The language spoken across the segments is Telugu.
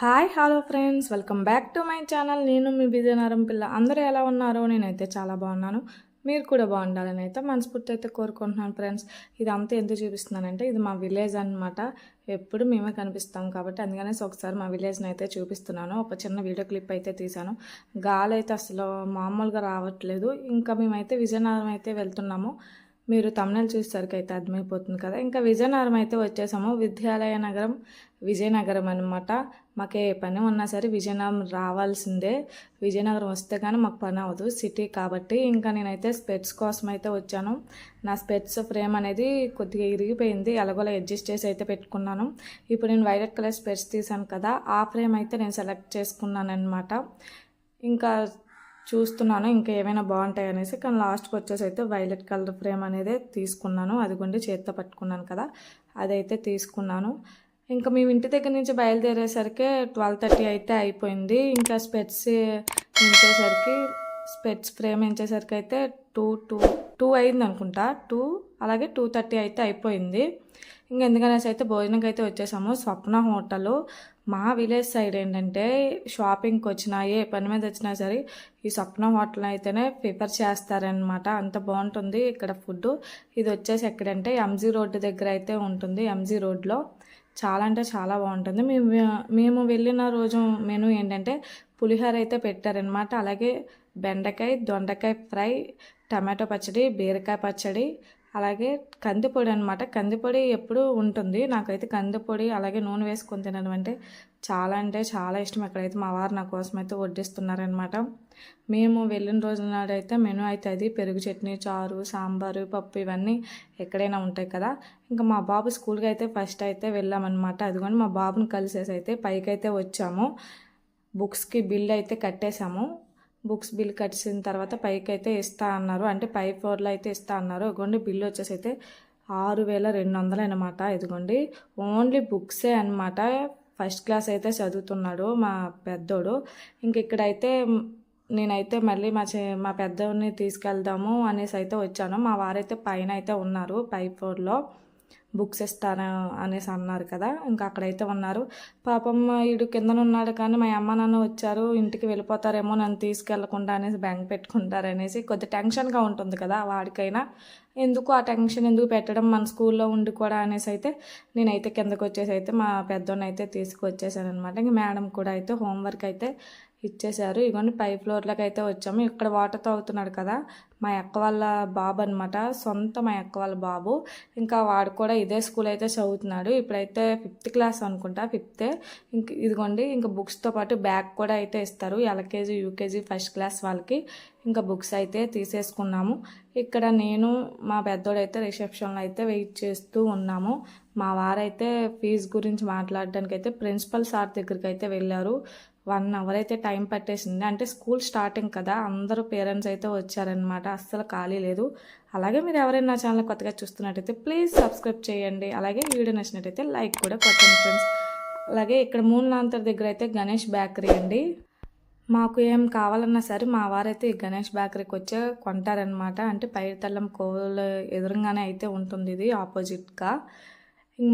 Hi hello friends. Welcome back to my channel. నేను మీ విజయనగరం పిల్ల. అందరూ ఎలా ఉన్నారో నేనైతే చాలా బాగున్నాను. మీరు కూడా బాగుండాలని అయితే మనస్ఫూర్తి అయితే కోరుకుంటున్నాను ఫ్రెండ్స్. ఇదంతా ఎందుకు చూపిస్తున్నానంటే ఇది మా విలేజ్ అన్నమాట. ఎప్పుడు మేమే కనిపిస్తాం కాబట్టి అందుకనేసి ఒకసారి మా విలేజ్ని అయితే చూపిస్తున్నాను. ఒక చిన్న వీడియో క్లిప్ అయితే తీశాను. గాలి అయితే అసలు మామూలుగా రావట్లేదు. ఇంకా మేమైతే విజయనగరం అయితే వెళ్తున్నాము. మీరు తమిళ చూసేసరికి అయితే అర్థమైపోతుంది కదా. ఇంకా విజయనగరం అయితే వచ్చేసాము. విద్యాలయ నగరం విజయనగరం అనమాట మాకు ఏ పని ఉన్నా సరే విజయనగరం రావాల్సిందే. విజయనగరం వస్తే కానీ మాకు పని అవ్వదు సిటీ కాబట్టి. ఇంకా నేనైతే స్పెట్స్ కోసం అయితే వచ్చాను. నా స్పెట్స్ ఫ్రేమ్ అనేది కొద్దిగా ఇరిగిపోయింది. ఎలాగోలా అడ్జస్ట్ చేసి అయితే పెట్టుకున్నాను. ఇప్పుడు నేను వైలెట్ కలర్ స్పెట్స్ తీసాను కదా ఆ ఫ్రేమ్ అయితే నేను సెలెక్ట్ చేసుకున్నాను అనమాట ఇంకా చూస్తున్నాను ఇంకా ఏమైనా బాగుంటాయి అనేసి కానీ లాస్ట్కి వచ్చేసి అయితే వైలెట్ కలర్ ఫ్రేమ్ అనేది తీసుకున్నాను. అదిగోండి చేత్తో పట్టుకున్నాను కదా అదైతే తీసుకున్నాను. ఇంకా మేము ఇంటి దగ్గర నుంచి బయలుదేరేసరికి ట్వెల్వ్ థర్టీ అయితే అయిపోయింది. ఇంకా స్పెట్స్ ఎంచేసరికి స్పెట్స్ ఫ్రేమ్ ఎంచేసరికి అయితే టూ టూ టూ అయింది అనుకుంటా టూ అలాగే టూ థర్టీ అయితే అయిపోయింది. ఇంకా ఎందుకనేసి అయితే భోజనంకి అయితే వచ్చేసాము. స్వప్న హోటల్ మా విలేజ్ సైడ్ ఏంటంటే షాపింగ్కి వచ్చినా ఏ పని మీద వచ్చినా సరే ఈ స్వప్న హోటల్ అయితేనే ప్రిఫర్ చేస్తారనమాట అంత బాగుంటుంది ఇక్కడ ఫుడ్ ఇది వచ్చేసి ఎక్కడంటే ఎంజీ రోడ్డు దగ్గర అయితే ఉంటుంది ఎంజీ రోడ్లో చాలా అంటే చాలా బాగుంటుంది. మేము మేము వెళ్ళిన రోజు మెను ఏంటంటే పులిహోర అయితే పెట్టారనమాట అలాగే బెండకాయ దొండకాయ ఫ్రై టమాటో పచ్చడి బీరకాయ పచ్చడి అలాగే కందిపొడి అనమాట కందిపొడి ఎప్పుడూ ఉంటుంది. నాకైతే కందిపొడి అలాగే నూనె వేసుకొని తినడం అంటే చాలా అంటే చాలా ఇష్టం. ఎక్కడైతే మా వారు నా కోసం అయితే వడ్డిస్తున్నారనమాట మేము వెళ్ళిన రోజు నాడైతే మెను అయితే అది పెరుగు చట్నీ చారు సాంబారు పప్పు ఇవన్నీ ఎక్కడైనా ఉంటాయి కదా. ఇంకా మా బాబు స్కూల్కి అయితే ఫస్ట్ అయితే వెళ్ళామన్నమాట. అదిగోని మా బాబుని కలిసేసి అయితే పైకి అయితే వచ్చాము. బుక్స్కి బిల్ అయితే కట్టేశాము. బుక్స్ బిల్ కట్టిన తర్వాత పైకి అయితే ఇస్తా అన్నారు. అంటే పై ఫ్లోర్లో అయితే ఇస్తా అన్నారు. ఇదిగోండి బిల్ వచ్చేసి అయితే ఆరు వేల రెండు వందలు అనమాట ఇదిగోండి. ఓన్లీ బుక్సే అనమాట ఫస్ట్ క్లాస్ అయితే చదువుతున్నాడు మా పెద్దోడు. ఇంక ఇక్కడైతే నేనైతే మళ్ళీ మా చే మా పెద్దోడిని తీసుకెళ్దాము అనేసి అయితే వచ్చాను. మా వారైతే పైన అయితే ఉన్నారు పై ఫ్లోర్లో బుక్స్ ఇస్తాను అనేసి అన్నారు కదా. ఇంకా అక్కడైతే ఉన్నారు. పాపం వీడు కిందన ఉన్నాడు కానీ మా అమ్మ నాన్న వచ్చారు ఇంటికి వెళ్ళిపోతారేమో నన్ను తీసుకెళ్ళకుండా అనేసి బ్యాంక్ పెట్టుకుంటారనేసి కొద్ది టెన్షన్గా ఉంటుంది కదా వాడికైనా. ఎందుకు ఆ టెన్షన్ ఎందుకు పెట్టడం మన స్కూల్లో ఉండి కూడా అనేసి అయితే నేనైతే కిందకు వచ్చేసి అయితే మా పెద్దోన్నైతే అయితే తీసుకొచ్చేసాను అనమాట ఇంక మేడం కూడా అయితే హోంవర్క్ అయితే ఇచ్చేశారు. ఇవన్నీ పై ఫ్లోర్లోకి అయితే వచ్చాము. ఇక్కడ వాటర్ తాగుతున్నాడు కదా మా అక్క వాళ్ళ బాబు అనమాట సొంత మా అక్క వాళ్ళ బాబు. ఇంకా వాడు కూడా ఇదే స్కూల్ అయితే చదువుతున్నాడు. ఇప్పుడైతే ఫిఫ్త్ క్లాస్ అనుకుంటా ఫిఫ్తే. ఇంక ఇదిగోండి ఇంకా బుక్స్తో పాటు బ్యాగ్ కూడా అయితే ఇస్తారు. ఎల్కేజీ యూకేజీ ఫస్ట్ క్లాస్ వాళ్ళకి ఇంకా బుక్స్ అయితే తీసేసుకున్నాము. ఇక్కడ నేను మా పెద్దోడైతే రిసెప్షన్లో అయితే వెయిట్ చేస్తూ ఉన్నాము. మా వారైతే ఫీజు గురించి మాట్లాడడానికి అయితే ప్రిన్సిపల్ సార్ దగ్గరికి అయితే వెళ్ళారు. వన్ అవర్ అయితే టైం పట్టేసింది. అంటే స్కూల్ స్టార్టింగ్ కదా అందరూ పేరెంట్స్ అయితే వచ్చారనమాట అస్సలు ఖాళీ లేదు. అలాగే మీరు ఎవరైనా నా ఛానల్ కొత్తగా చూస్తున్నట్టయితే ప్లీజ్ సబ్స్క్రైబ్ చేయండి. అలాగే వీడియో నచ్చినట్టయితే లైక్ కూడా కొట్టండి ఫ్రెండ్స్. అలాగే ఇక్కడ మూలాంతర్ దగ్గర అయితే గణేష్ బేకరీ అండి. మాకు ఏం కావాలన్నా సరే మా వారైతే గణేష్ బేకరీకి వచ్చే కొంటారనమాట అంటే పైడితల్లం కోవలు ఎదురుగానే అయితే ఉంటుంది ఇది ఆపోజిట్గా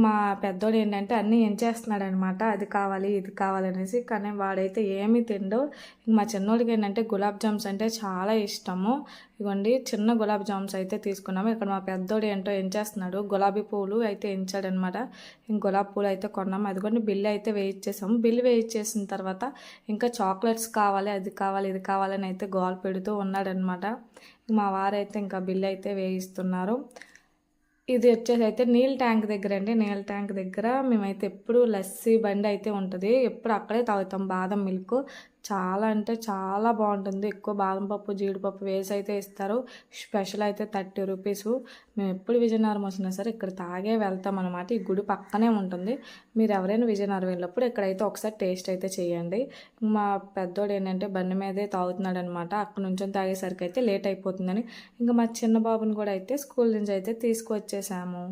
మా పెద్దోడు ఏంటంటే అన్నీ ఏం చేస్తున్నాడు అనమాట అది కావాలి ఇది కావాలనేసి కానీ వాడైతే ఏమీ తిండు. ఇంక మా చిన్నోడికి ఏంటంటే గులాబ్ జామ్స్ అంటే చాలా ఇష్టము. ఇగోండి చిన్న గులాబ్ జామ్స్ అయితే తీసుకున్నాము. ఇక్కడ మా పెద్దోడు ఏంటో ఏం చేస్తున్నాడు గులాబీ పూలు అయితే ఎంచాడనమాట. ఇంక గులాబీ పూలు అయితే కొన్నాము. అదిగోండి బిల్లు అయితే వేయించేసాము బిల్లు వేయించేసిన తర్వాత ఇంకా చాక్లెట్స్ కావాలి అది కావాలి ఇది కావాలని అయితే గోల్ పెడుతూ ఉన్నాడనమాట. మా వారైతే ఇంకా బిల్లు అయితే వేయిస్తున్నారు. ఇది వచ్చేసి అయితే నీళ్ళ ట్యాంక్ దగ్గర అండి. నీళ్ళ ట్యాంక్ దగ్గర మేమైతే ఎప్పుడు లస్సీ బండి అయితే ఉంటుంది. ఎప్పుడు అక్కడే తాగుతాం. బాదం మిల్క్ చాలా అంటే చాలా బాగుంటుంది. ఎక్కువ బాదం పప్పు జీడిపప్పు వేసి అయితే ఇస్తారు. స్పెషల్ అయితే థర్టీ రూపీస్. మేము ఎప్పుడు విజయనగరం వచ్చినా సరే ఇక్కడ తాగే వెళ్తాం అనమాట ఈ గుడి పక్కనే ఉంటుంది. మీరు ఎవరైనా విజయనగరం వెళ్ళినప్పుడు ఇక్కడైతే ఒకసారి టేస్ట్ అయితే చేయండి. మా పెద్దోడు ఏంటంటే బండి మీదే తాగుతున్నాడు అనమాట అక్కడ నుంచి తాగేసరికి అయితే లేట్ అయిపోతుందని. ఇంకా మా చిన్న బాబుని కూడా అయితే స్కూల్ నుంచి అయితే తీసుకువచ్చేసాము.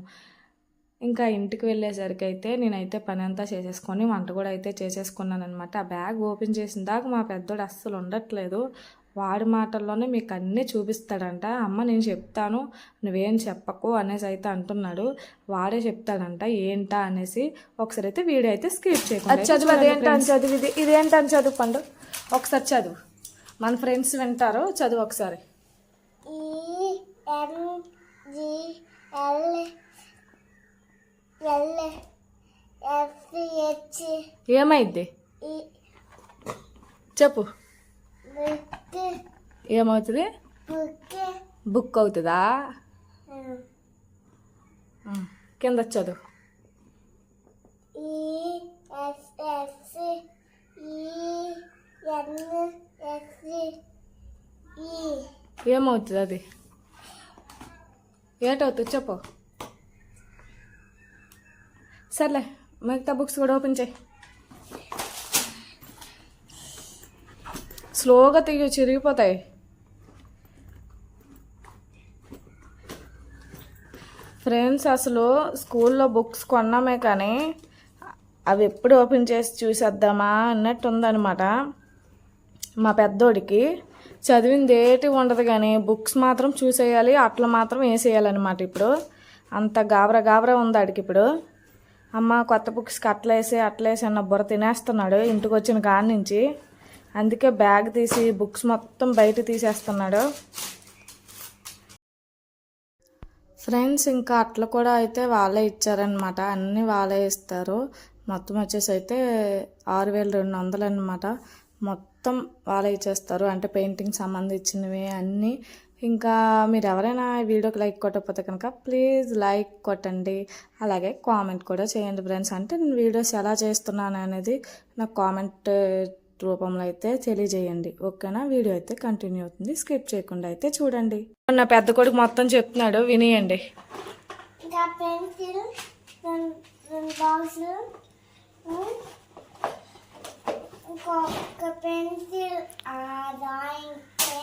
ఇంకా ఇంటికి వెళ్ళేసరికి అయితే నేనైతే పని అంతా చేసేసుకొని వంట కూడా అయితే చేసేసుకున్నాను అనమాట ఆ బ్యాగ్ ఓపెన్ చేసిన దాకా మా పెద్దోడు అస్సలు ఉండట్లేదు. వాడి మాటల్లోనే మీకు అన్నీ చూపిస్తాడంట. అమ్మ నేను చెప్తాను నువ్వేం చెప్పకు అనేసి అయితే అంటున్నాడు. వాడే చెప్తాడంట ఏంటా? అనేసి ఒకసారి అయితే వీడియో అయితే స్కిప్ చేయకుండా చదువు అదేంటని చదువు ఇది. ఇదేంటని చదువు పండు. ఒకసారి చదువు. మన ఫ్రెండ్స్ వింటారు చదువు ఒకసారి. F H ఏమైద్ది E చెప్పు ఏమవుతుంది? బుక్ అవుతుందా? కింద చదువు E E E ఏమవుతుంది అది? ఏటవుతుంది చెప్పు. సర్లే. మిగతా బుక్స్ కూడా ఓపెన్ చేయి. స్లోగా తీయ చిరిగిపోతాయి. ఫ్రెండ్స్ అసలు స్కూల్లో బుక్స్ కొన్నామే కానీ అవి ఎప్పుడు ఓపెన్ చేసి చూసేద్దామా అన్నట్టు ఉందనమాట మా పెద్దోడికి చదివింది ఏటి ఉండదు కానీ బుక్స్ మాత్రం చూసేయాలి అట్లా మాత్రం వేసేయాలన్నమాట ఇప్పుడు. అంత గాబరా గాబరా ఉంది ఆడికి ఇప్పుడు. అమ్మ కొత్త బుక్స్కి అట్లేసి అట్లేసి అన్న బుర్ర తినేస్తున్నాడు ఇంటికి వచ్చిన కాడి నుంచి. అందుకే బ్యాగ్ తీసి బుక్స్ మొత్తం బయట తీసేస్తున్నాడు. ఫ్రెండ్స్ ఇంకా అట్లా కూడా అయితే వాళ్ళే ఇచ్చారనమాట అన్నీ వాళ్ళే ఇస్తారు. మొత్తం వచ్చేసి అయితే ఆరు వేల రెండు వందలు అనమాట మొత్తం వాళ్ళే ఇచ్చేస్తారు. అంటే పెయింటింగ్ సంబంధించినవి అన్నీ ఇంకా మీరు ఎవరైనా ఈ వీడియోకి లైక్ కొట్టకపోతే కనుక ప్లీజ్ లైక్ కొట్టండి. అలాగే కామెంట్ కూడా చేయండి ఫ్రెండ్స్. అంటే నేను వీడియోస్ ఎలా చేస్తున్నాను అనేది నాకు కామెంట్ రూపంలో అయితే తెలియజేయండి. ఓకేనా? వీడియో అయితే కంటిన్యూ అవుతుంది. స్కిప్ చేయకుండా అయితే చూడండి. నా పెద్ద కొడుకు మొత్తం చెప్తున్నాడు వినియండి. పెన్సిల్ రెండు రెండు బాక్సులు ఇంకొక పెన్సిల్ డ్రాయింగ్ పెయింటింగ్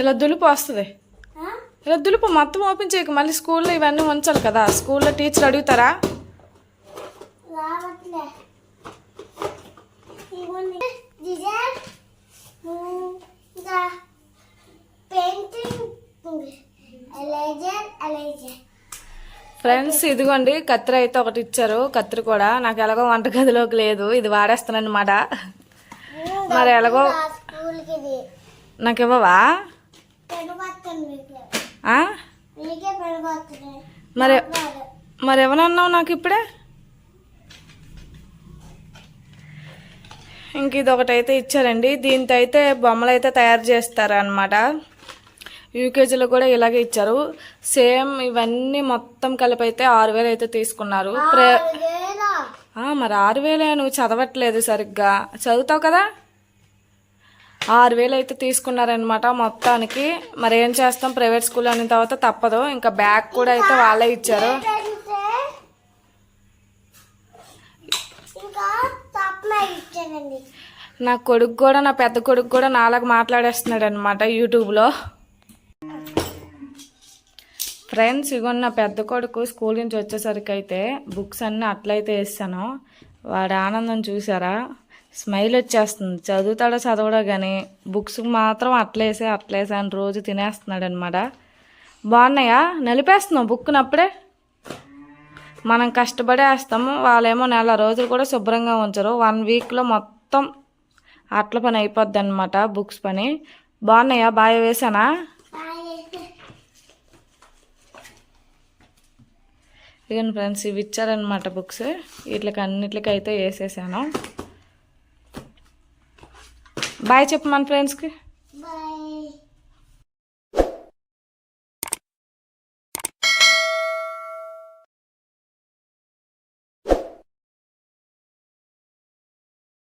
ఇలా దులుపు వస్తుంది. ఇలా దులుపు మొత్తం ఓపెన్ చేయకు. మళ్ళీ స్కూల్లో ఇవన్నీ ఉంచాలి కదా. స్కూల్లో టీచర్ అడుగుతారా? ఫ్రెండ్స్ ఇదిగోండి కత్తిరి అయితే ఒకటి ఇచ్చారు. కత్తిరి కూడా. నాకు ఎలాగో వంటగదిలోకి లేదు. ఇది వాడేస్తాను అనమాట మరి ఎలాగో నాకు ఇవ్వవా మరి మరి ఎవరన్నావు నాకు ఇప్పుడే? ఇంక ఇది ఒకటైతే ఇచ్చారండి. దీంతో అయితే బొమ్మలు అయితే తయారు చేస్తారనమాట యూకేజీలో కూడా ఇలాగే ఇచ్చారు. సేమ్ ఇవన్నీ మొత్తం కలిపి అయితే ఆరు వేలు అయితే తీసుకున్నారు. మరి ఆరు వేలే నువ్వు చదవట్లేదు సరిగ్గా. చదువుతావు కదా? ఆరు వేలు అయితే తీసుకున్నారనమాట మొత్తానికి. మరి ఏం చేస్తాం? ప్రైవేట్ స్కూల్ అయిన తర్వాత తప్పదు. ఇంకా బ్యాగ్ కూడా అయితే వాళ్ళే ఇచ్చారు. నా కొడుకు కూడా నా పెద్ద కొడుకు కూడా నాలాగా మాట్లాడేస్తున్నాడు అనమాట యూట్యూబ్లో. ఫ్రెండ్స్ ఇగో నా పెద్ద కొడుకు స్కూల్ నుంచి వచ్చేసరికి అయితే బుక్స్ అన్నీ అట్లయితే వేస్తాను. వాడి ఆనందం చూసారా? స్మైల్ వచ్చేస్తుంది. చదువుతాడో చదవడో కానీ బుక్స్ మాత్రం అట్లేసే అట్లేసే అని రోజు తినేస్తున్నాడు అనమాట బాగున్నాయా? నలిపేస్తున్నావు బుక్నప్పుడే మనం కష్టపడేస్తాము వాళ్ళేమో నెల రోజులు కూడా శుభ్రంగా ఉంచరు. వన్ వీక్లో మొత్తం అట్ల పని అయిపోద్ది అనమాట బుక్స్ పని. బాగున్నాయా? బాగా వేసానా? ఇక ఫ్రెండ్స్ ఇవి ఇచ్చారనమాట బుక్స్. వీటికి అన్నిటికైతే వేసేసాను. బాయ్ చెప్పు మన ఫ్రెండ్స్కి